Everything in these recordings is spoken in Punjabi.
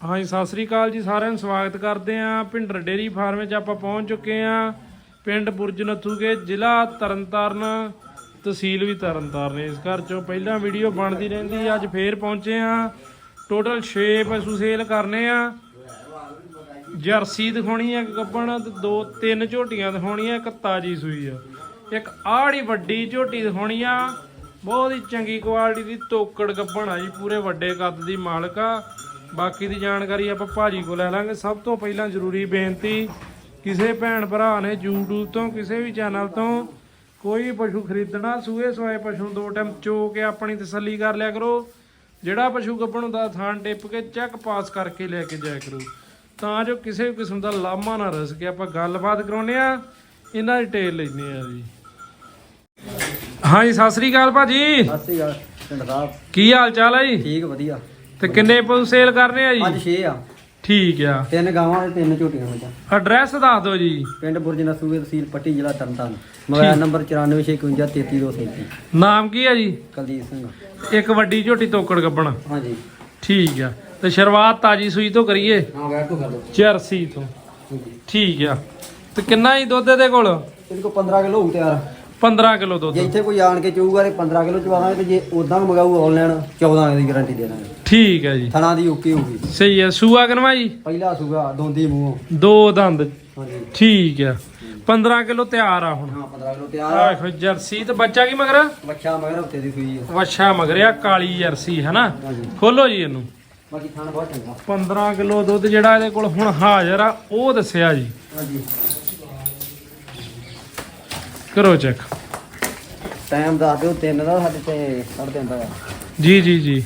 ਹਾਂਜੀ, ਸਤਿ ਸ੍ਰੀ ਅਕਾਲ ਜੀ, ਸਾਰਿਆਂ ਨੂੰ ਸਵਾਗਤ ਕਰਦੇ ਆਂ ਭਿੰਡਰ ਡੇਰੀ ਫਾਰਮ ਵਿੱਚ ਆਪਾਂ ਪਹੁੰਚ ਚੁੱਕੇ ਆਂ ਪਿੰਡ ਬੁਰਜ ਨੱਥੂਕੇ ਜ਼ਿਲ੍ਹਾ ਤਰਨਤਾਰਨ, ਤਹਿਸੀਲ ਵੀ ਤਰਨਤਾਰਨ ਇਸ ਘਰ ਚੋਂ ਪਹਿਲਾਂ ਵੀਡੀਓ ਬਣਦੀ ਰਹਿੰਦੀ ਅੱਜ ਫੇਰ ਪਹੁੰਚੇ ਆਂ ਟੋਟਲ 6 ਪਸ਼ੂ ਸੇਲ ਕਰਨੇ ਆ। ਜਰਸੀ ਦਿਖਾਉਣੀ ਆ ਇੱਕ ਗੱਬਣ ਤੇ ਦੋ, ਤਿੰਨ ਝੋਟੀਆਂ ਦਿਖਾਉਣੀਆਂ ਇੱਕ ਤਾਜੀ ਸੂਈ ਆ। ਇੱਕ ਆੜੀ ਵੱਡੀ ਝੋਟੀ ਦਿਖਾਉਣੀ ਆ। ਬਹੁਤ ਹੀ ਚੰਗੀ ਕੁਆਲਿਟੀ ਦੀ ਤੋਕੜ ਗੱਬਣ ਆ ਜੀ, ਪੂਰੇ ਵੱਡੇ ਕੱਦ ਦੀ ਮਾਲਕ ਆ। ਬਾਕੀ ਦੀ ਜਾਣਕਾਰੀ ਆਪਾਂ ਭਾਜੀ ਕੋਲ ਲੈ ਲਾਂਗੇ। ਸਭ ਤੋਂ ਪਹਿਲਾਂ ਜ਼ਰੂਰੀ ਬੇਨਤੀ ਕਿਸੇ ਭੈਣ ਭਰਾ ਨੇ YouTube ਤੋਂ ਕਿਸੇ ਵੀ ਚੈਨਲ ਤੋਂ ਕੋਈ ਪਸ਼ੂ ਖਰੀਦਣਾ ਸੂਏ ਸਵਾਏ ਪਸ਼ੂ ਦੋ ਟਾਈਮ ਚੋ ਕੇ ਆਪਣੀ ਤਸੱਲੀ ਕਰ ਲਿਆ ਕਰੋ। ਜਿਹੜਾ ਪਸ਼ੂ ਗੱਬਣ ਹੁੰਦਾ ਥਾਂ ਟਿੱਪ ਕੇ ਚੈੱਕ ਪਾਸ ਕਰਕੇ ਲੈ ਕੇ ਜਾਇਆ ਕਰੋ। ਤਾਂ ਜੋ ਕਿਸੇ ਵੀ ਕਿਸਮ ਦਾ ਲਾਮਾ ਨਾ ਰਸ ਕੇ ਆਪਾਂ ਗੱਲਬਾਤ ਕਰਾਉਨੇ ਆ ਇਹਨਾਂ ਡਿਟੇਲ ਲੈਨੇ ਆ ਜੀ। ਹਾਂਜੀ ਸਤਿ ਸ੍ਰੀ ਅਕਾਲ ਭਾਜੀ। ਸਤਿ ਸ਼੍ਰੀ ਅਕਾਲ ਪਿੰਡ ਸਾਹਿਬ। ਕੀ ਹਾਲ ਚਾਲ ਹੈ ਜੀ? ਠੀਕ ਵਧੀਆ। ਤੇ ਕਿੰਨੇ ਪਸ਼ੂ ਸੇਲ ਕਰਨੇ ਆ ਅੱਜ ਜੀ 6 ਆ। ਠੀਕ ਆ। ਤਿੰਨ ਗਾਵਾਂ ਤੇ ਤਿੰਨ ਝੋਟੀਆਂ ਵਿੱਚ ਐਡਰੈਸ ਦੱਸ ਦਿਓ ਜੀ। ਪਿੰਡ ਬੁਰਜ ਨਸੂਏ ਤਹਿਸੀਲ ਪੱਟੀ ਜ਼ਿਲ੍ਹਾ ਤਰਨਤਾਰਨ। ਮੋਬਾਈਲ ਨੰਬਰ 9465533237 ਨਾਮ ਕੀ ਆ ਜੀ? ਕੁਲਦੀਪ ਸਿੰਘ। ਇੱਕ ਵੱਡੀ ਝੋਟੀ ਤੋਕੜ ਗੱਬਣ ਹਾਂਜੀ। ਠੀਕ ਆ। ਤੇ ਸ਼ੁਰੂਆਤ ਤਾਜੀ ਸੂਈ ਤੋਂ ਕਰੀਏ। ਹਾਂ ਤੋਂ ਕਰ ਠੀਕ ਆ। ਤੇ ਕਿੰਨਾ ਹੀ ਦੁੱਧ ਇਹਦੇ ਕੋਲ? ਇਹਦੇ ਕੋਲ 15 ਕਿਲੋ ਹੋਊ ਤਿਆਰ। 15 ਕਿਲੋ ਦੁੱਧ। ਜੇ ਇੱਥੇ ਕੋਈ ਆਣ ਕੇ ਚੂਗਾ ਤੇ 15 ਕਿਲੋ ਚਵਾ ਦਾਂਗੇ ਤੇ ਜੇ ਉਦਾਂ ਮੰਗਾਊ ਆਨਲਾਈਨ 14 ਦੀ ਗਾਰੰਟੀ ਦੇ ਦਾਂਗੇ। ਠੀਕ ਹੈ ਜੀ। ਥਣਾ ਦੀ ਓਕੇ ਹੋਊਗੀ। ਸਹੀ ਹੈ। ਸੂਆ ਕਨਵਾ ਜੀ? ਪਹਿਲਾ ਸੂਗਾ ਦੋਂਦੀ ਮੂੰਹ। ਦੋ ਦੰਦ। ਹਾਂਜੀ। ਠੀਕ ਆ 15 ਕਿਲੋ ਤਿਆਰ ਆ ਹੁਣ। ਹਾਂ 15 ਕਿਲੋ ਤਿਆਰ ਆ। ਵੇਖੋ ਜਰਸੀ ਤੇ ਬੱਚਾ ਕੀ ਮਗਰ? ਬੱਚਾ ਮਗਰ ਹਫ਼ਤੇ ਦੀ ਸੂਈ ਆ। ਵੱਛਾ ਮਗਰਿਆ ਕਾਲੀ ਜਰਸੀ ਹੈ ਨਾ ਖੋਲੋ ਜੀ ਇਹਨੂੰ। ਬਾਕੀ ਥਣ ਬਹੁਤ ਚੰਗਾ। 15 ਕਿਲੋ ਦੁੱਧ ਜਿਹੜਾ ਇਹਦੇ ਕੋਲ ਹੁਣ ਹਾਜ਼ਰ ਆ ਉਹ ਦੱਸਿਆ ਜੀ। ਹਾਂਜੀ। ਕਰੋ ਚੈੱਕ ਟਾਈਮ ਦੱਸ ਦਿਓ ਤਿੰਨ ਦਾ ਸਾਡੇ ਤੇ ਸਾਢੇ ਤਿੰਨ ਦਾ ਆ ਜੀ ਜੀ ਜੀ।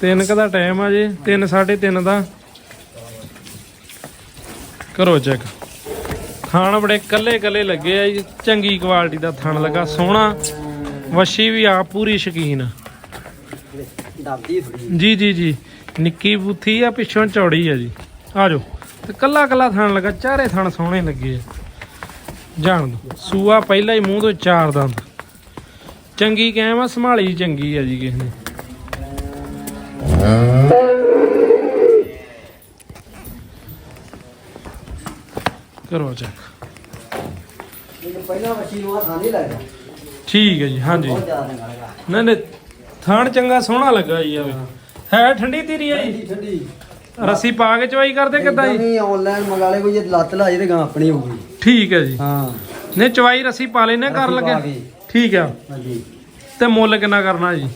ਤਿੰਨ ਕ ਦਾ ਟਾਈਮ ਆ ਜੇ 3 3:30 ਦਾ। ਕਰੋ ਚੈੱਕ ਥਣ ਬੜੇ ਕੱਲੇ ਕੱਲੇ ਲੱਗੇ ਆ ਜੀ ਚੰਗੀ ਕੁਆਲਿਟੀ ਦਾ ਥਣ ਲੱਗਾ ਸੋਹਣਾ। ਵਸ਼ੀ ਵੀ ਆ ਪੂਰੀ ਸ਼ਕੀਨ। ਦੱਬਦੀ ਥੋੜੀ ਜੀ ਜੀ ਜੀ। ਨਿੱਕੀ ਬੂਥੀ ਆ ਪਿੱਛੋਂ ਚੌੜੀ ਆ ਜੀ। ਆ ਜਾਓ। ਤੇ ਕੱਲਾ ਕੱਲਾ ਥਣ ਲੱਗਾ ਚਾਰੇ ਥਣ ਸੋਹਣੇ ਲੱਗੇ ਆ। ਜਾਣ ਦੋ। ਸੂਆ ਪਹਿਲਾਂ ਹੀ ਮੂੰਹ ਤੋਂ ਚਾਰ ਦੰਦ। ਚੰਗੀ ਕਹਿਮ ਆ ਸੰਭਾਲੀ ਚੰਗੀ ਆ ਜੀ ਕਿਸੇ ਨੇ। ਕਰੋ ਚੈੱਕ ਪਹਿਲਾਂ ਨੂੰ ਆ ਠੀਕ ਹੈ ਜੀ ਹਾਂਜੀ। ਬਹੁਤ ਜ਼ਿਆਦਾ ਚੰਗਾ ਲੱਗਾ ਨਹੀਂ ਨਹੀਂ ਥਣ ਚੰਗਾ ਸੋਹਣਾ ਲੱਗਾ ਜੀ ਆ ਹੈ ਠੰਡੀ ਤੀਰੀ ਆ ਜੀ? ਠੰਡੀ ਠੰਡੀ। ਰੱਸੀ ਪਾ ਕੇ ਚਵਾਈ ਕਰਦੇ ਕਿੱਦਾਂ ਜੀ? ਨਹੀਂ ਆਨਲਾਈਨ ਮੰਗਾ ਲੈ ਕੋਈ ਜੇ ਲੱਤ ਲਾ ਜੇ ਤੇ ਗਾਂ ਆਪਣੀ ਹੋਊਗੀ। ਠੀਕ ਹੈ ਜੀ। ਹਾਂ। ਨੇ ਚਵਾਈ ਰੱਸੀ ਪਾ ਲੈਨੇ ਕਰ ਰੱਸੀ ਲੱਗੇ। ਕੇ। ਠੀਕ ਆ। ਹਾਂਜੀ। ਤੇ ਮੁੱਲ ਕਿੰਨਾ ਕਰਨਾ ਜੀ?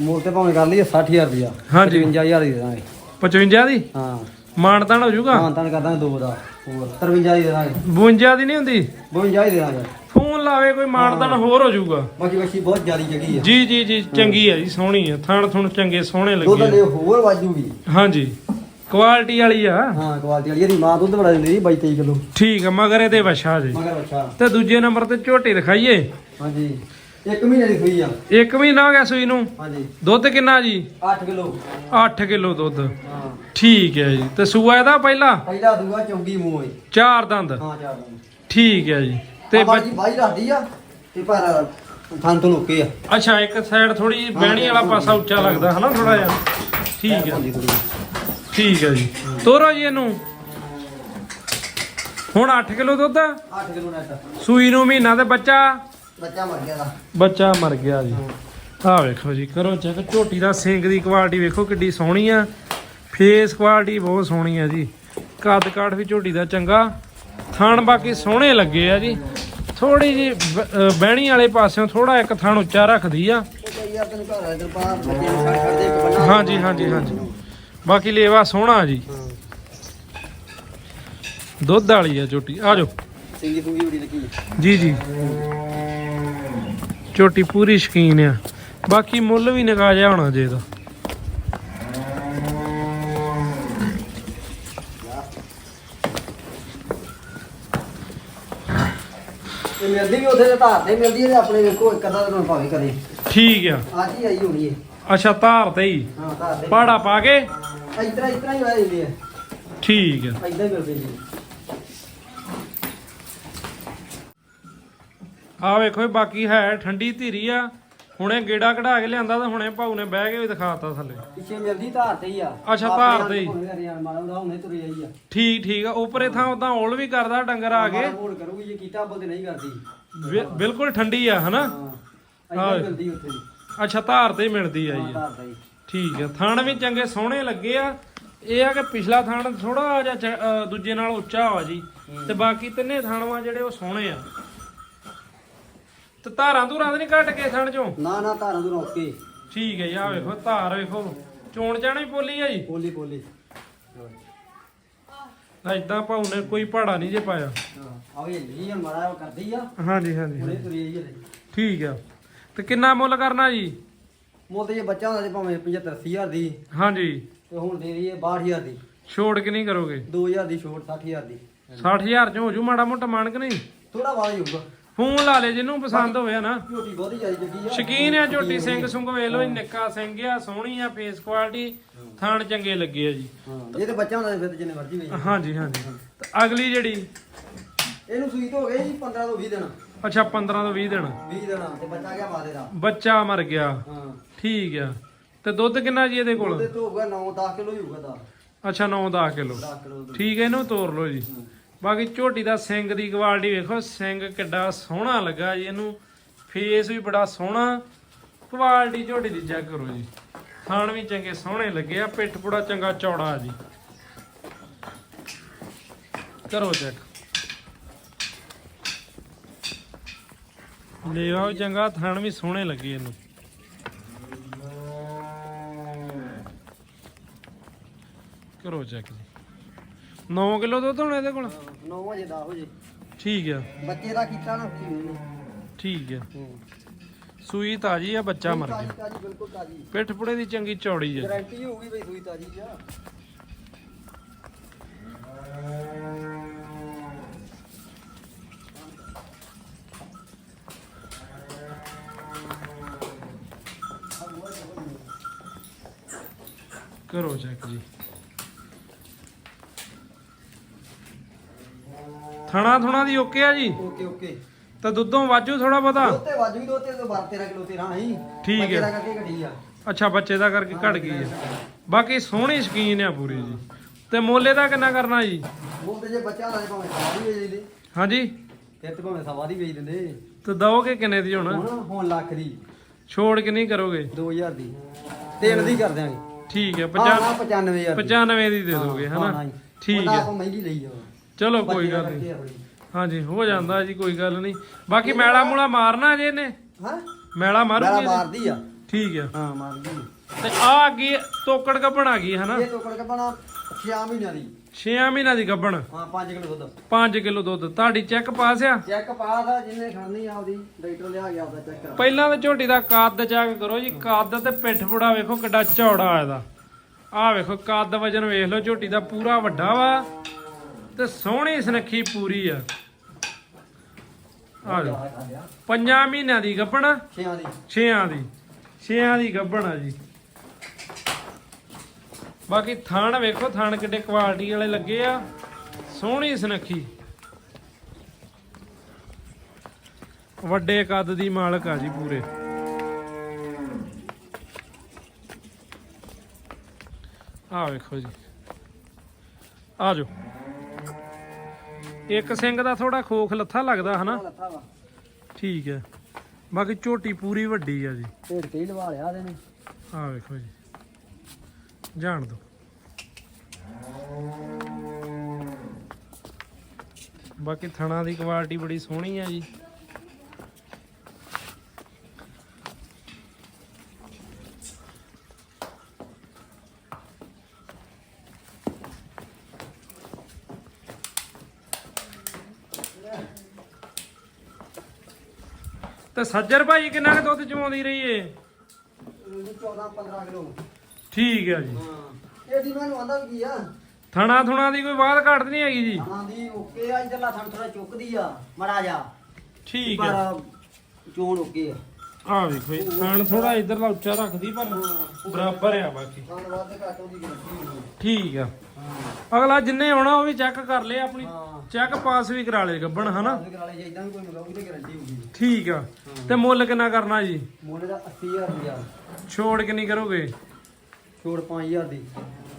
ਮੋਲ ਤੇ ਭਾਵੇਂ ਕਰ ਲਈਏ 60000 ਰੁਪਇਆ। ਹਾਂਜੀ। 55000 ਦੀ ਦੇ ਦਾਂਗੇ 55 ਦੀ? ਹਾਂ। ਮਾਨਤਾਨ ਹੋ ਜਾਊਗਾ? ਹਾਂ ਤਾਂ ਕਰ ਦਾਂਗੇ ਦੋ ਦਾ। ਹੋਰ 53 ਦੀ ਦੇ ਦਾਂਗੇ 52 ਦੀ ਨਹੀਂ ਹੁੰਦੀ? 52 ਦੀ ਦੇ ਦਾਂਗੇ ਫੋਨ ਲਾਵੇ ਕੋਈ ਮਾਨਤਾਨ ਹੋਰ ਹੋ ਜਾਊਗਾ। ਬਾਕੀ ਮੱਛੀ ਬਹੁਤ ਜ਼ਿਆਦੀ ਜਗੀ ਆ। ਜੀ ਜੀ ਜੀ ਚੰਗੀ ਆ ਜੀ ਸੋਹਣੀ ਆ। ਥਣ ਥੁਣ ਚੰਗੇ ਸੋਹਣੇ ਦੁੱਧ ਲੱਗੇ ਲੈ ਆ। ਹੋਰ ਵਾਜੂਗੀ। ਹਾਂਜੀ। ਕੁਆਲਿਟੀ ਵਾਲੀ ਆ। ਹਾਂ ਕੁਆਲਟੀ ਵਾਲੀ। ਇਹਦੀ ਮਾਂ ਦੁੱਧ ਬੜਾ ਦਿੰਦੀ 22 23 ਕਿਲੋ। ਠੀਕ ਆ ਮਗਰ ਇਹਦੇ ਵਛਾ ਜੀ ਮਗਰ ਬੱਚਾ ਤੇ ਦੂਜੇ ਨੰਬਰ ਤੇ ਝੋਟੀ ਦਿਖਾਈਏ। ਹਾਂਜੀ। ਇੱਕ ਮਹੀਨੇ ਦੀ ਸੂਈ ਆ। ਇੱਕ ਮਹੀਨਾ ਹੋ ਗਿਆ ਸੂਈ ਨੂੰ। ਹਾਂਜੀ। ਦੁੱਧ ਕਿੰਨਾ ਜੀ? 8 ਕਿਲੋ। 8 ਕਿਲੋ ਦੁੱਧ। ਹਾਂ। ਠੀਕ ਹੈ ਜੀ। ਤੇ ਸੂਆ ਇਹਦਾ ਪਹਿਲਾ? ਪਹਿਲਾ ਦੂਆ ਚੌਂਗੀ ਮੂੰਹ ਹੋਈ ਚਾਰ ਦੰਦ। ਹਾਂ ਚਾਰ ਦਿਨ ਠੀਕ ਹੈ ਜੀ। ਤੇ ਤੇ ਬੱਚ- ਬਾਜੀ ਬਾਈ ਰੱਖਦੀ ਆ ਤੇ ਪਰ ਥਾਂ ਤੋਂ ਲੋਕੇ ਆ। ਅੱਛਾ ਇੱਕ ਸਾਈਡ ਥੋੜੀ ਬਹਿਣੀ ਵਾਲਾ ਪਾਸਾ ਉੱਚਾ ਲੱਗਦਾ ਹਨਾ ਥੋੜਾ ਜਿਹਾ। ਠੀਕ ਹੈ। ਠੀਕ ਹੈ ਜੀ। ਤੋਰੋ ਜੀ ਇਹਨੂੰ। ਹੁਣ 8 ਕਿਲੋ ਦੁੱਧ? 8 ਕਿਲੋ ਨੈਟ। ਸੂਈ ਨੂੰ ਮਹੀਨਾ ਤੇ ਬੱਚਾ? ਬੱਚਾ ਮਰ ਗਿਆ ਦਾ। ਬੱਚਾ ਮਰ ਗਿਆ ਜੀ। ਆਹ ਵੇਖੋ ਜੀ ਕਰੋ ਚੈੱਕ। ਝੋਟੀ ਦਾ ਸਿੰਗ ਦੀ ਕੁਆਲਿਟੀ ਵੇਖੋ ਕਿੱਡੀ ਸੋਹਣੀ ਆ। ਫੇਸ ਕੁਆਲਿਟੀ ਬਹੁਤ ਸੋਹਣੀ ਆ ਜੀ। ਕੱਦ ਕਾਠ ਵੀ ਝੋਟੀ ਦਾ ਚੰਗਾ। ਥਣ ਬਾਕੀ ਸੋਹਣੇ ਲੱਗੇ ਆ ਜੀ। ਥੋੜੀ ਜੀ ਬਹਿਣੀ ਵਾਲੇ ਪਾਸਿਓਂ ਥੋੜਾ ਇੱਕ ਥਣ ਉੱਚਾ ਰੱਖਦੀ ਆ। ਆ ਹਾਂਜੀ ਹਾਂਜੀ ਹਾਂਜੀ। ਬਾਕੀ ਲੇਵਾ ਸੋਹਣਾ ਜੀ। ਦੁੱਧ ਵਾਲੀ ਆ ਝੋਟੀ ਆ ਜਾਓ। ਸਿੰਗੀ ਫੁੰਗੀ ਬੜੀ ਲੱਗੀ। ਜੀ ਜੀ। ਝੋਟੀ ਪੂਰੀ ਸ਼ਕੀਨ ਆ। ਬਾਕੀ ਮੁੱਲ ਵੀ ਨਿਕਾ ਜਿਹਾ ਹੋਣਾ ਜੇ ਇਹਦਾ ਤੇ ਮਿਲਦੀ ਵੀ ਉਥੇ ਧਾਰ ਤੇ ਮਿਲਦੀ ਹੈ ਆਪਣੇ ਵੇਖੋ ਇੱਕ ਅੱਧਾ ਦਿਨ ਭਾਵੇਂ ਕਰੇ। ਠੀਕ ਆ। ਅੱਜ ਹੀ ਆਈ ਹੋਣੀ ਹੈ ਅੱਛਾ ਧਾਰ ਤੇ ਹੀ। ਹਾਂ ਧਾਰ ਤੇ। ਪਾੜਾ ਪਾ ਕੇ। ਇਤਰਾ ਇਤਰਾ ਹੀ। ਠੀਕ ਇਦਾਂ ਹੀ ਜੀ। ਆ ਵੇਖੋ ਇਹ ਬਾਕੀ ਹੈ ਠੰਡੀ ਧੀਰੀ ਆ। ਹੁਣੇ ਗੇੜਾ ਕਢਾ ਕੇ ਲਿਆਂਦਾ ਤਾਂ ਹੁਣੇ ਭਾਊ ਨੇ ਬਹਿ ਕੇ ਵੀ ਦਿਖਾਤਾ ਥੱਲੇ। ਪਿੱਛੇ ਮਿਲਦੀ ਧਾਰ ਤੇ ਹੀ ਆ। ਅੱਛਾ, ਧਾਰ ਤੇ ਹੀ। ਠੀਕ ਠੀਕ ਆ। ਉਪਰੇ ਥਾਂ ਉਦਾਂ ਔਲ ਵੀ ਕਰਦਾ ਡੰਗਰ ਆ ਕੇ। ਮੋੜ ਕਰੂਗੀ ਜੇ ਕੀਤਾ ਬੋਲਦੇ ਨਹੀਂ ਕਰਦੀ। ਬਿਲਕੁਲ ਠੰਡੀ ਆ ਹਨਾ? ਹਾਂ ਮਿਲਦੀ ਉੱਥੇ। ਅੱਛਾ ਧਾਰ ਤੇ ਹੀ ਮਿਲਦੀ ਆ ਜੀ। ਧਾਰ ਤੇ ਹੀ। ਠੀਕ ਆ ਥਣ ਵੀ ਚੰਗੇ ਸੋਹਣੇ ਲੱਗੇ ਆ। ਇਹ ਆ ਕਿ ਪਿਛਲਾ ਥਣ ਥੋੜਾ ਜਿਹਾ ਦੂਜੇ ਨਾਲ ਉੱਚਾ ਵਾ ਜੀ ਤੇ ਬਾਕੀ ਤਿੰਨੇ ਥਣਵਾ ਜਿਹੜੇ ਉਹ ਸੋਹਣੇ ਆ। ਤੇ ਧਾਰਾਂ ਧੂਰਾਂ ਨਹੀਂ ਘਟ ਕੇ ਥਣ ਚੋਂ? ਨਾ ਨਾ ਧਾਰਾਂ ਤੋਂ ਰੋਕ ਕੇ ਠੀਕ ਹੈ ਜੀ ਆ ਵੇਖੋ ਧਾਰ ਵੇਖੋ। ਚੋਣ ਜਾਣਾ ਬੋਲੀ ਆ ਜੀ? ਪੋਲੀ ਪੋਲੀ। ਐਦਾਂ ਭਾਉ ਨੇ ਕੋਈ ਪਹਾੜਾ ਨਹੀਂ ਜੇ ਪਾਇਆ। ਹਾਂ ਆ ਇਹ ਹੁਣ ਮਾਰਾ ਕਰਦੀ ਆ। ਹਾਂਜੀ ਹਾਂਜੀ ਹੁਣੇ ਤੁਰੀ ਆਈ ਆ। ਠੀਕ ਆ। ਤੇ ਕਿੰਨਾ ਮੁੱਲ ਕਰਨਾ ਜੀ? ਮੁੱਲ ਤੇ ਜੇ ਬੱਚਾ ਹੁੰਦਾ ਤੇ ਭਾਵੇਂ 75 80000 ਦੀ। ਹਾਂਜੀ। ਤੇ ਹੁਣ ਦੇ ਰਹੀ ਹੈ 62000 ਦੀ। ਛੋੜ ਕਿ ਨਹੀਂ ਕਰੋਗੇ 2000 ਦੀ ਛੋਟ 60000 ਦੀ। 60000 ਚ ਹੋ ਜੂ ਮਾੜਾ ਮੋਟਾ ਮਾਨਕ ਨਹੀਂ? ਥੋੜਾ ਵਾਲਾ ਹੀ ਹੋਊਗਾ। ਫੋਨ ਲਾ ਲੈ ਜਿਹਨੂੰ ਪਸੰਦ ਹੋਵੇ ਨਾ ਝੋਟੀ ਬਹੁਤੀ ਜ਼ਿਆਦਾ ਜੱਗੀ ਆ। ਸ਼ਕੀਨ ਆ ਝੋਟੀ ਸਿੰਘ ਸੁੰਗ ਵੇਖ ਲੋ ਨਿੱਕਾ ਸਿੰਘ ਆ ਸੋਹਣੀ ਆ ਫੇਸ ਕੁਆਲਿਟੀ ਥਣ ਚੰਗੇ ਲੱਗੇ ਆ ਜੀ। ਹਾਂ ਜੇ ਤੇ ਬੱਚਾ ਹੁੰਦਾ ਫਿਰ ਤੇ ਜਿੰਨੇ ਮਰਜ਼ੀ ਵੇਚ। ਹਾਂਜੀ ਹਾਂਜੀ। ਅਗਲੀ ਜਿਹੜੀ? ਇਹਨੂੰ ਸੂਈ ਤੋਂ ਹੋ ਗਈ ਜੀ 15 ਤੋਂ 20 ਦਿਨ। ਅੱਛਾ 15 ਤੋਂ 20 ਦਿਨ। 20 ਦਿਨ ਤੇ ਬੱਚਾ ਗਿਆ ਬਾਦੇ ਦਾ ਬੱਚਾ ਮਰ ਗਿਆ। ਹਾਂ। ਠੀਕ ਆ। ਤੇ ਦੁੱਧ ਕਿੰਨਾ ਜੀ ਇਹਦੇ ਕੋਲ? ਤੋਂ ਹੋਊਗਾ 9 10 ਕਿਲੋ ਹੀ ਹੋਊਗਾ ਦਾ ਅੱਛਾ 9-10 ਕਿਲੋ। 10 ਕਿਲੋ ਦੁੱਧ। ਠੀਕ ਹੈ ਇਹਨੂੰ ਤੋਰ ਲਓ ਜੀ। ਬਾਕੀ ਝੋਟੀ ਦਾ ਸਿੰਘ ਦੀ ਕੁਆਲਿਟੀ ਵੇਖੋ ਸਿੰਘ ਕਿੱਡਾ ਸੋਹਣਾ ਲੱਗਾ ਜੀ ਇਹਨੂੰ। ਫੇਸ ਵੀ ਬੜਾ ਸੋਹਣਾ। ਕੁਆਲਿਟੀ ਝੋਟੀ ਦੀ ਚੈੱਕ ਕਰੋ ਜੀ। ਥਣ ਵੀ ਚੰਗੇ ਸੋਹਣੇ ਲੱਗੇ ਆ ਪਿੱਠ ਪੂੜਾ ਚੰਗਾ ਚੌੜਾ ਜੀ। ਕਰੋ ਚੈੱਕ। ਲੇਵਾ ਵੀ ਚੰਗਾ ਥਣ ਵੀ ਸੋਹਣੇ ਲੱਗੇ ਇਹਨੂੰ। ਕਰੋ ਚੈੱਕ ਜੀ। 9 ਕਿਲੋ ਦੁੱਧ ਹੋਣਾ ਇਹਦੇ ਕੋਲ? 9 ਵਜੇ 10 ਵਜੇ ਠੀਕ ਆ। ਬੱਚੇ ਦਾ ਕੀਤਾ ਨਾ ਕੀ ਉਹਨੇ ਠੀਕ ਆ। ਸੂਈ ਤਾਜੀ ਆ ਬੱਚਾ ਮਰ ਗਿਆ। ਤਾਜੀ ਬਿਲਕੁਲ ਤਾਜੀ। ਪਿੱਠ ਪੁੜੇ ਦੀ ਚੰਗੀ ਚੌੜੀ ਆ। ਗਾਰੰਟੀ ਹੋਊਗੀ ਬਈ ਸੂਈ ਤਾਜੀ ਆ ਕਰੋ ਚੈੱਕ ਜੀ। ਥਣਾ ਥੁਣਾ ਦੀ ਓਕੇ ਆ ਜੀ? Okay okay. ਤਾਂ ਦੁੱਧੋਂ ਵਾਜੂ ਥੋੜਾ ਬਹੁਤਾ? ਦੋਤੇ ਵਾਜੂ ਵੀ ਦੋਤੇ ਤੋਂ 12 13 ਕਿਲੋ ਤੇ ਰਾਹੀਂ ਠੀਕ ਹੈ। ਬੱਚੇ ਦਾ ਕਰਕੇ ਘਟੀ ਆ। ਅੱਛਾ ਬੱਚੇ ਦਾ ਕਰਕੇ ਘਟ ਗਈ ਆ। ਬਾਕੀ ਸੋਹਣੀ ਸ਼ਕੀਨ ਆ ਪੂਰੀ ਜੀ। ਤੇ ਮੋਲੇ ਦਾ ਕਿੰਨਾ ਕਰਨਾ ਜੀ? ਤੇ ਜੇ ਬੱਚਾ ਤੇ ਭਾਵੇਂ ਸਵਾ ਦੀ ਵੇਚ ਦਿੰਦੇ। ਹਾਂਜੀ। ਫਿਰ ਤੇ ਭਾਵੇਂ ਸਵਾ ਦੀ ਵੇਚ ਦਿੰਦੇ। ਤੇ ਦਓਗੇ ਕਿੰਨੇ ਦੀ ਹੁਣ? ਹੁਣ ਲੱਖ ਦੀ। ਛੋੜ ਕਿੰਨੀ ਕਰੋਗੇ? 2000 ਦੀ। ਤਿੰਨ ਦੀ ਕਰ ਦਿਆਂਗੇ। ਠੀਕ ਹੈ ਹਾਂ 50 ਹਾਂ 95000 ਦੀ। 95 ਦੀ ਦੇ ਦੋਗੇ ਹਨਾ? ਠੀਕ ਹੈ ਹੈ। ਆਪਾਂ ਮਹਿੰਗੀ ਲਈ ਆ। ਚਲੋ ਕੋਈ ਗੱਲ ਨਹੀਂ। ਹਾਂਜੀ ਹੋ ਜਾਂਦਾ ਜੀ ਕੋਈ ਗੱਲ ਨਹੀਂ। ਬਾਕੀ ਮੈਲਾ ਮੂਲਾ ਮਾਰਨਾ ਜੇ ਇਹਨੇ। ਹਾਂ? ਮੈਲਾ ਮੇਰਾ ਮਾਰੂਗੀ ਇਹਨੇ? ਮਾਰਦੀ ਆ। ਠੀਕ ਆ ਹਾਂ ਮਾਰਦੀ ਤੇ ਆ ਅੱਗੇ ਤੋਕੜ ਗੱਬਣ ਆ ਗਈ ਹਨਾ? ਇਹ ਟੋਕੜ ਕੇ ਬਣਾ 6 ਮਹੀਨਿਆਂ ਦੀ। 6 ਮਹੀਨਿਆਂ ਦੀ ਗੱਬਣ। ਹਾਂ 5 ਕਿਲੋ ਦੁੱਧ। 5 ਕਿਲੋ ਦੁੱਧ। ਤੁਹਾਡੀ ਚੈੱਕ ਪਾਸ ਆ? ਚੈੱਕ ਪਾਸ ਆ ਜਿੰਨੇ ਖੜਨੀ ਆ ਉਹਦੀ ਡਾਕਟਰ ਲਿਆ ਗਿਆ ਉਹਦਾ ਚੈੱਕ ਕਰਾ। ਪਹਿਲਾਂ ਤਾਂ ਝੋਟੀ ਦਾ ਕੱਦ ਚੈੱਕ ਕਰੋ ਜੀ ਕੱਦ ਤੇ ਪਿੱਠ ਪੁੜਾ ਵੇਖੋ ਕਿੱਡਾ ਚੌੜਾ ਆ ਇਹਦਾ। ਆ ਵੇਖੋ ਕੱਦ ਵਜਨ ਵੇਖ ਲਓ ਝੋਟੀ ਦਾ ਪੂਰਾ ਵੱਡਾ ਵਾ ਤੇ ਸੋਹਣੀ ਸੁਨੱਖੀ ਪੂਰੀ ਆ। ਆ ਜਾਓ। ਪੰਜਾਂ ਮਹੀਨਿਆਂ ਦੀ ਗੱਬਣ। ਛਿਆਂ ਦੀ। ਛੇਆਂ ਦੀ। ਛੇਆਂ ਦੀ ਗੱਬਣ ਆ ਜੀ। ਬਾਕੀ ਥਣ ਵੇਖੋ ਥਣ ਕਿੱਡੇ ਕੁਆਲਿਟੀ ਵਾਲੇ ਲੱਗੇ ਆ। ਸੋਹਣੀ ਸੁਨੱਖੀ। ਵੱਡੇ ਕੱਦ ਦੀ ਮਾਲਕ ਆ ਜੀ ਪੂਰੇ। ਆ ਵੇਖੋ ਜੀ। ਆ ਜਾਓ। ਇੱਕ ਸਿੰਘ ਦਾ ਥੋੜਾ ਖੋਖ ਲੱਥਾ ਲੱਗਦਾ ਹਨਾ? ਠੀਕ ਹੈ। ਬਾਕੀ ਝੋਟੀ ਪੂਰੀ ਵੱਡੀ ਆ ਜੀ। ਕੇ ਹੀ ਲਵਾ ਲਿਆ ਇਹਦੇ ਨੇ ਆ ਵੇਖੋ ਜੀ। ਜਾਣ ਦੋ। ਬਾਕੀ ਥਣਾ ਦੀ ਕੁਆਲਿਟੀ ਬੜੀ ਸੋਹਣੀ ਆ ਜੀ। ਤੇ ਸੱਜਰ ਭਾਈ ਕਿੰਨਾ ਕੁ ਦੁੱਧ ਚਵਾਉਂਦੀ ਰਹੀ ਏ? 14 15 ਕਿਲੋ। ਠੀਕ ਹੈ ਜੀ। ਹਾਂ। ਇਹਦੀ ਮੈਨੂੰ ਆਂਦਾ ਕੀ ਆ? ਥਣਾ ਥੁਣਾ ਦੀ ਕੋਈ ਬਾਤ ਘੱਟ ਨਹੀਂ ਹੈਗੀ ਜੀ। ਹਾਂ ਦੀ ਓਕੇ ਆ ਇਧਰਲਾ ਥਣ ਥੋੜਾ ਚੁੱਕਦੀ ਆ ਮੜਾ ਜਾ ਠੀਕ ਹੈ ਪਰ ਚੋਣ ਓਕੇ ਆ। ਆ ਵੇਖੋ ਥਣ ਥੋੜਾ ਇਧਰਲਾ ਉੱਚਾ ਰੱਖਦੀ ਪਰ ਬਰਾਬਰ ਆ ਬਾਕੀ। ਠੀਕ ਆ। ਅਗਲਾ ਜਿੰਨੇ ਆਉਣਾ ਉਹ ਵੀ ਚੈੱਕ ਕਰ ਲੇ ਆਪਣੀ। ਚੈੱਕ ਪਾਸ ਵੀ ਕਰਾ ਲੇ ਗੱਬਣ ਹਨਾ? ਠੀਕ ਆ। ਤੇ ਮੁੱਲ ਕਿੰਨਾ ਕਰਨਾ ਜੀ? ਮੁੱਲ ਦਾ 80000 ਰੁਪਇਆ। ਛੋੜ ਕਿੰਨੀ ਕਰੋਗੇ? ਛੋੜ 5000 ਦੀ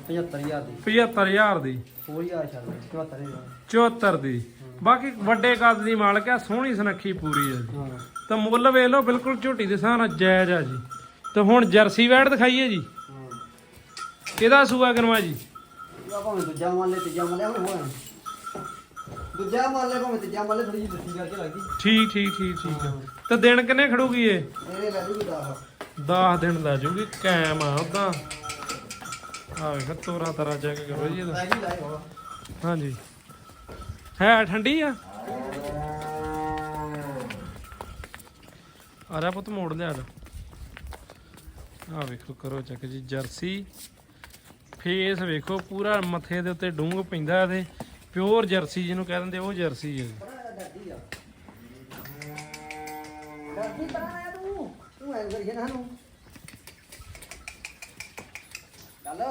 75000 ਦੀ। 75000 ਦੀ। 4000 ਛੱਡ ਦੇ 74000 74 ਦੀ। ਬਾਕੀ ਵੱਡੇ ਕੱਦ ਦੀ ਮਾਲਕ ਆ ਸੋਹਣੀ ਸੁਨੱਖੀ ਪੂਰੀ ਆ ਜੀ। ਹਾਂ। ਤਾਂ ਮੁੱਲ ਵੇਖ ਲਓ ਬਿਲਕੁਲ ਝੋਟੀ ਦੇ ਹਿਸਾਬ ਨਾਲ ਜਾਇਜ਼ ਆ ਜੀ। ਤੇ ਹੁਣ ਜਰਸੀ ਵੈਟ ਦਿਖਾਈਏ ਜੀ। ਕਿਹਦਾ ਸੂਆ ਕਰਵਾ ਜੀ? ਇਹ ਭਾਵੇਂ ਦੂਜਾ ਮੰਨ ਲੈ ਤੀਜਾ ਮੰਨ ਲੈ ਹੁਣ ਹੋਇਆ। ਦੂਜਾ ਮੰਨ ਲੈ ਭਾਵੇਂ ਤੀਜਾ ਮੰਨ ਲੈ ਥੋੜੀ ਜਿਹੀ ਦੱਸੀ ਕਰਕੇ ਲੱਗਦੀ ਠੀਕ ਠੀਕ ਠੀਕ ਠੀਕ ਆ। ਤੇ ਦਿਨ ਕਿੰਨੇ ਖੜੂਗੀ ਇਹ? ਇਹਦੇ ਲੈ ਜੂਗੀ 10 10 ਦਿਨ ਲੈ ਜੂਗੀ ਕਾਇਮ ਆ ਉਦਾਂ ਆ ਵੇਖ ਤੋਰਾ ਤਰਾ ਚੈੱਕ ਕਰੋ ਜੀ ਇਹਦਾ। ਲੈ ਜੀ ਲੈ ਬਾਬਾ ਹਾਂਜੀ। ਹੈ ਠੰਡੀ ਆ? ਆ ਰਿਹਾ ਪੁੱਤ ਮੋੜ ਲਿਆ ਆ ਆ ਵੇਖੋ ਕਰੋ ਚੱਕ ਜੀ ਜਰਸੀ। ਫੇਸ ਵੇਖੋ ਪੂਰਾ ਮੱਥੇ ਦੇ ਉੱਤੇ ਡੂੰਘ ਪੈਂਦਾ ਇਹਦੇ। ਪਿਓਰ ਜਰਸੀ ਜਿਹਨੂੰ ਕਹਿ ਦਿੰਦੇ ਉਹ ਜਰਸੀ ਹੈ ਡਰਦੀ ਆ। ਡਰਦੀ ਤਾਂ ਆ ਤੂੰ। ਤੂੰ ਐਂ ਕਰੀਏ ਨਾ ਨੂੰ ਚੱਲ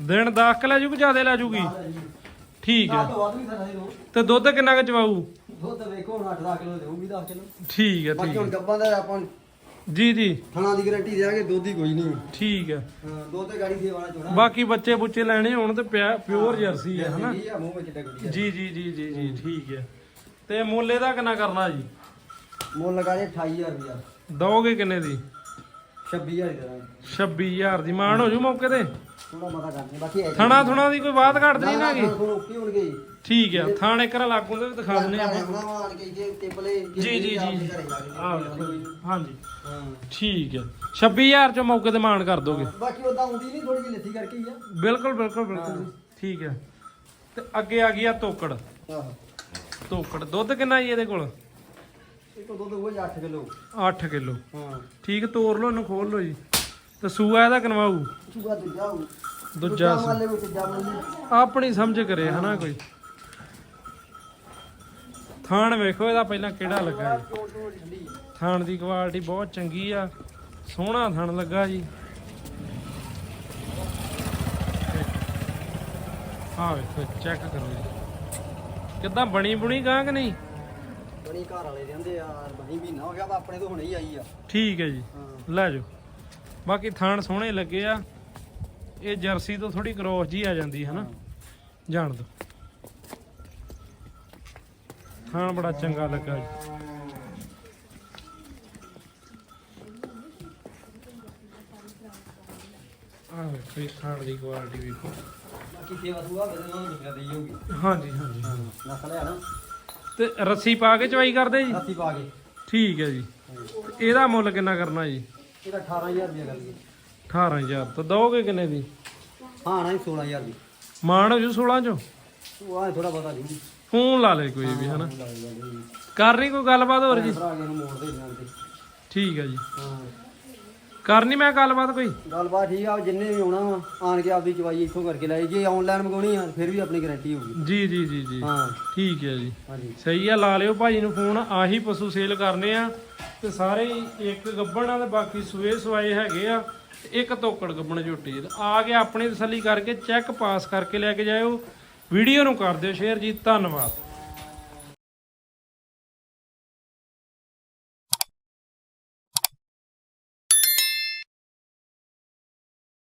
ਦਿਨ 10 ਲੈ ਜੂ ਕਿ ਜ਼ਿਆਦਾ ਲੈ ਜੂਗੀ। ਠੀਕ ਹੈ ਤੋਂ ਵੱਧ ਵੀ ਸਾਡਾ ਦੇ ਤੇ ਦੁੱਧ ਕਿੰਨਾ ਕੁ ਚਵਾਊ? ਦੁੱਧ ਵੇਖੋ ਹੁਣ 8-10 ਕਿਲੋ ਦੇਊਗੀ 10 ਕਿਲੋ। ਠੀਕ ਹੈ ਬਾਕੀ ਠੀਕ ਹੁਣ ਹੈ ਗੱਬਾਂ ਦਾ ਆਪਾਂ ਜੀ ਜੀ। ਥਣਾ ਦੀ ਗਾਰੰਟੀ ਦੇਾਂਗੇ ਦੁੱਧ ਹੀ ਕੋਈ ਨਹੀਂ। ਠੀਕ ਹੈ ਹਾਂ ਦੁੱਧ ਤੇ ਗਾੜੀ ਦੇ ਵਾਲਾ ਚੋਣਾ। ਬਾਕੀ ਬੱਚੇ ਬੁੱਚੇ ਲੈਣੇ ਹੋਣ ਤੇ ਪਿਓਰ ਜਰਸੀ ਹੈ ਹਨਾ? ਇਹ ਆ ਮੂੰਹ ਵਿੱਚ ਡਗਦੀ ਆ। ਜੀ ਜੀ ਜੀ ਜੀ ਜੀ ਠੀਕ ਹੈ ਤੇ ਮੁੱਲੇ ਦਾ ਕਿੰਨਾ ਕਰਨਾ ਜੀ? ਮੁੱਲ ਲਗਾ ਦੇ 28000 ਰੁਪਇਆ ਦੋਗੇ ਕਿੰਨੇ ਦੀ? 26000 ਦੀ ਦੇਵਾਂਗੇ। 26000 ਦੀ। ਮਾਣ ਹੋ ਜੂ ਮੌਕੇ ਤੇ? ਥੋੜਾ ਮਤਾ ਕਰਦੇ ਬਾਕੀ ਥਣਾ ਥੁਣਾ ਦੀ ਕੋਈ ਬਾਤ ਘੱਟ ਨਹੀਂ ਨਾ ਗੀ ਹੁਣ ਓਕੇ ਹੋਣਗੇ ਠੀਕ ਹੈ ਥਾਣੇ ਕਰਾ ਲਾਗੂ ਦੇ ਵੀ ਦਿਖਾ ਦਿੰਦੇ ਆਪਾਂ। ਜੇ ਜੀ ਜੀ। ਹਾਂਜੀ। ਠੀਕ ਹੈ 26000 ਚੋਂ ਮੌਕੇ ਤੇ ਮਾਣ ਕਰ ਦੋਗੇ। ਬਾਕੀ ਉਦਾਂ ਆਉਂਦੀ ਨਹੀਂ ਥੋੜੀ ਜਿਹੀ ਲੱਥੀ ਕਰਕੇ ਹੀ ਆ। ਬਿਲਕੁਲ ਬਿਲਕੁਲ ਬਿਲਕੁਲ। ਠੀਕ ਹੈ ਤੇ ਅੱਗੇ ਆ ਗਈ ਆ ਤੋਕੜ। ਆਹੋ। ਤੋਕੜ। ਦੁੱਧ ਕਿੰਨਾ ਜੀ ਇਹਦੇ ਕੋਲ? ਇੱਕ ਦੁੱਧ ਉਹ 8 ਕਿਲੋ। 8 ਕਿਲੋ। ਹਾਂ। ਠੀਕ ਤੋਰ ਲਓ ਇਹਨੂੰ ਖੋਲ ਲਓ ਜੀ। ਤੇ ਸੂਆ ਇਹਦਾ ਕਿਨਵਾਊ? ਚੂਗਾ ਦੂਜਾ ਹੋਊ। ਵਿੱਚ ਆਪਣੀ ਸਮਝ ਕਰੇ ਹਨਾ ਕੋਈ? ਥਾਣ ਵੇਖੋ ਇਹਦਾ ਪਹਿਲਾਂ ਕਿਹੜਾ ਲੱਗਾ ਜੀ? ਥਾਣ ਦੀ ਕੁਆਲਿਟੀ ਬਹੁਤ ਚੰਗੀ ਆ। ਸੋਹਣਾ ਥਣ ਲੱਗਾ ਜੀ। ਆ ਵੇਖੋ ਚੈੱਕ ਕਰੋ ਜੀ। ਕਿੱਦਾਂ ਬਣੀ ਬੁਣੀ ਗਾਂ ਕਿ ਨਹੀਂ? ਬੜੀ ਘਰ ਵਾਲੇ ਰਹਿੰਦੇ ਯਾਰ ਬਣੀ ਵੀ ਨਾ ਹੋ ਗਿਆ ਵਾ ਆਪਣੇ ਤੋਂ ਹੁਣੇ ਹੀ ਆਈ ਆ। ਠੀਕ ਹੈ ਜੀ। ਹਾਂ। ਲੈ ਜਾਓ। ਬਾਕੀ ਥਾਣ ਸੋਹਣੇ ਲੱਗੇ ਆ। ਇਹ ਜਰਸੀ ਤੋਂ ਥੋੜੀ ਕ੍ਰੋਸ ਜੀ ਆ ਜਾਂਦੀ ਹੈ ਨਾ। ਜਾਣ ਦੋ ਥਾਣ ਬੜਾ ਚੰਗਾ ਲੱਗਾ ਜੀ। ਆ ਵੇਖੋ ਥਾਣ ਦੀ ਕੁਆਲਿਟੀ ਵੇਖੋ। ਬਾਕੀ ਸੇਵਾ ਸੁਆ ਬਦਲ ਨਾਲ ਨਿਕਲ ਦੇਈ ਹੋਊਗੀ। ਹਾਂਜੀ ਹਾਂਜੀ। ਨਸਲ ਹੈ ਨਾ। ਤੇ ਰੱਸੀ ਪਾ ਕੇ ਚਵਾਈ ਕਰਦੇ ਜੀ? ਰਾਤੀ ਪਾ ਕੇ। ਠੀਕ ਹੈ ਜੀ। ਇਹਦਾ ਮੁੱਲ ਕਿੰਨਾ ਕਰਨਾ ਜੀ? ਇਹਦਾ 18000 ਰੁਪਏ ਕਰ ਲਈ 18000 ਤਾਂ ਦੋਗੇ ਕਿੰਨੇ ਦੀ? ਹਾਂ ਨਾ 16000 ਦੀ। ਮਾਣ ਹੋ ਜੂ 16 ਚੋਂ? ਉਹ ਆ ਥੋੜਾ ਪਤਾ ਨਹੀਂ ਫੋਨ ਲਾ ਲੈ ਕੋਈ ਵੀ ਹਨਾ? ਕਰਨੀ ਕੋਈ ਗੱਲਬਾਤ ਹੋਰ ਜੀ? ਦੇ ਠੀਕ ਹੈ ਜੀ। ਹਾਂ। ਕਰਨੀ ਮੈਂ ਗੱਲਬਾਤ ਕੋਈ? ਗੱਲਬਾਤ ਠੀਕ ਆ ਜਿੰਨੇ ਵੀ ਆਉਣਾ ਵਾ ਆਣ ਕੇ ਆਪਦੀ ਚਵਾਈ ਇੱਥੋਂ ਕਰਕੇ ਲੈ ਜੇ ਆਨਲਾਈਨ ਮੰਗਾਉਣੀ ਆ ਫਿਰ ਵੀ ਆਪਣੀ ਗਾਰੰਟੀ ਹੋਊਗੀ। ਜੀ ਜੀ ਜੀ ਜੀ। ਹਾਂ। ਠੀਕ ਹੈ ਜੀ। ਹਾਂਜੀ। ਸਹੀ ਆ ਲਾ ਲਿਓ ਭਾਜੀ ਨੂੰ ਫੋਨ ਆਹੀ ਪਸ਼ੂ ਸੇਲ ਕਰਨੇ ਆ। ਤੇ ਸਾਰੇ ਹੀ ਇੱਕ ਗੱਬਣ ਆ ਤੇ ਬਾਕੀ ਸੂਏ ਸਵਾਏ ਹੈਗੇ ਆ। ਤੇ ਇੱਕ ਤੋਕੜ ਗੱਬਣ ਝੋਟੀ ਆ ਕੇ ਆਪਣੀ ਤਸੱਲੀ ਕਰਕੇ ਚੈੱਕ ਪਾਸ ਕਰਕੇ ਲੈ ਕੇ ਜਾਇਓ। ਵੀਡੀਓ ਨੂੰ ਕਰ ਦਿਓ ਸ਼ੇਅਰ ਜੀ ਧੰਨਵਾਦ।